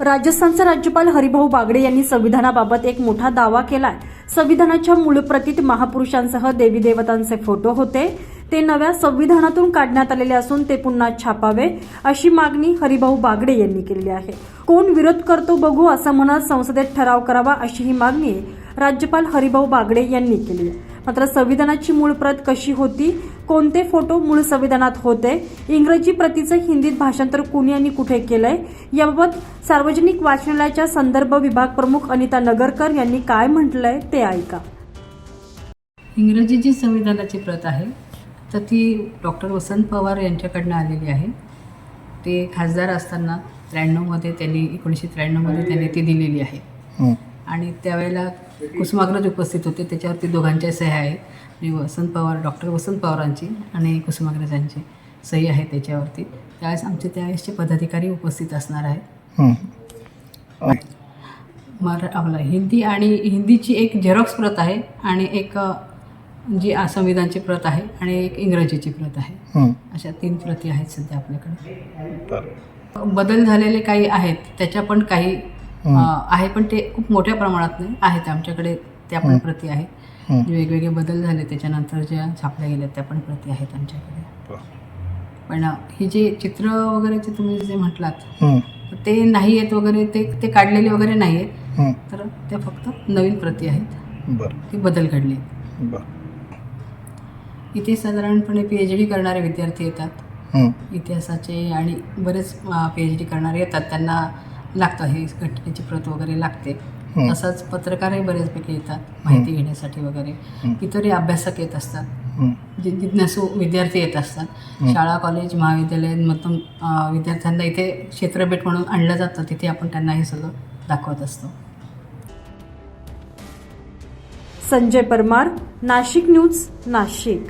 राजस्थानचे राज्यपाल हरिभाऊ बागडे यांनी संविधानाबाबत एक मोठा दावा केलाय. संविधानाच्या मूळ प्रतीत महापुरुषांसह देवी देवतांचे फोटो होते. ते नव्या संविधानातून काढण्यात आलेले असून ते पुन्हा छापावे अशी मागणी हरिभाऊ बागडे यांनी केली आहे. कोण विरोध करतो बघू असं म्हणत संसदेत ठराव करावा अशी ही मागणी राज्यपाल हरिभाऊ बागडे यांनी केली आहे. मात्र संविधानाची मूळ प्रत कशी होती? कोणते फोटो मूळ संविधानात होते? इंग्रजी प्रतीचं हिंदीत भाषांतर कुणी आणि कुठे केलंय? याबाबत सार्वजनिक वाचनालयाच्या संदर्भ विभाग प्रमुख अनिता नगरकर यांनी काय म्हटलंय ते ऐका. इंग्रजी जी संविधानाची प्रत आहे तर ती डॉक्टर वसंत पवार यांच्याकडनं आलेली आहे. ते खासदार असताना त्र्याण्णवमध्ये त्यांनी एकोणीसशे त्र्याण्णवमध्ये त्यांनी ती दिलेली आहे. आणि त्यावेळेला कुसुमाग्रज उपस्थित होते. त्याच्यावरती दोघांच्या सह्या आहेत आणि वसंत पवार डॉक्टर वसंत पवारांची आणि कुसुमाग्रजांची सही आहे त्याच्यावरती. त्यावेळेस आमचे त्यावेळेसचे पदाधिकारी उपस्थित असणार आहेत. मरा आपलं हिंदी आणि हिंदीची एक झेरॉक्स प्रत आहे आणि एक जी संविधानची प्रत आहे आणि एक इंग्रजीची प्रत आहे. अशा तीन प्रती आहेत सध्या आपल्याकडे. बदल झालेले काही आहेत त्याच्या पण काही आहे पण ते खूप मोठ्या प्रमाणात नाही. आहेत आमच्याकडे त्या पण प्रती आहेत. वेगवेगळे बदल झाले त्याच्यानंतर ज्या छापल्या गेल्या त्या पण प्रती आहेत आमच्याकडे. पण ही जे चित्र वगैरे जे तुम्ही जे म्हटलात ते नाही आहेत वगैरे ते ते काढलेले वगैरे नाही आहेत. तर त्या फक्त नवीन प्रती आहेत. बर. ती बदल घडले. इथे साधारणपणे पी एच डी करणारे विद्यार्थी येतात. इतिहासाचे आणि बरेच पी एच डी करणारे येतात. त्यांना लागतं हे घटनेची प्रत वगैरे लागते. तसंच पत्रकारही बरेचपैकी येतात माहिती घेण्यासाठी वगैरे. इतरही अभ्यासक येत असतात. जे जिज्ञासू विद्यार्थी येत असतात. शाळा कॉलेज महाविद्यालयांमधून विद्यार्थ्यांना इथे क्षेत्रभेट म्हणून आणलं जातं. तिथे आपण त्यांना हे सगळं दाखवत असतो. संजय परमार नाशिक न्यूज नाशिक.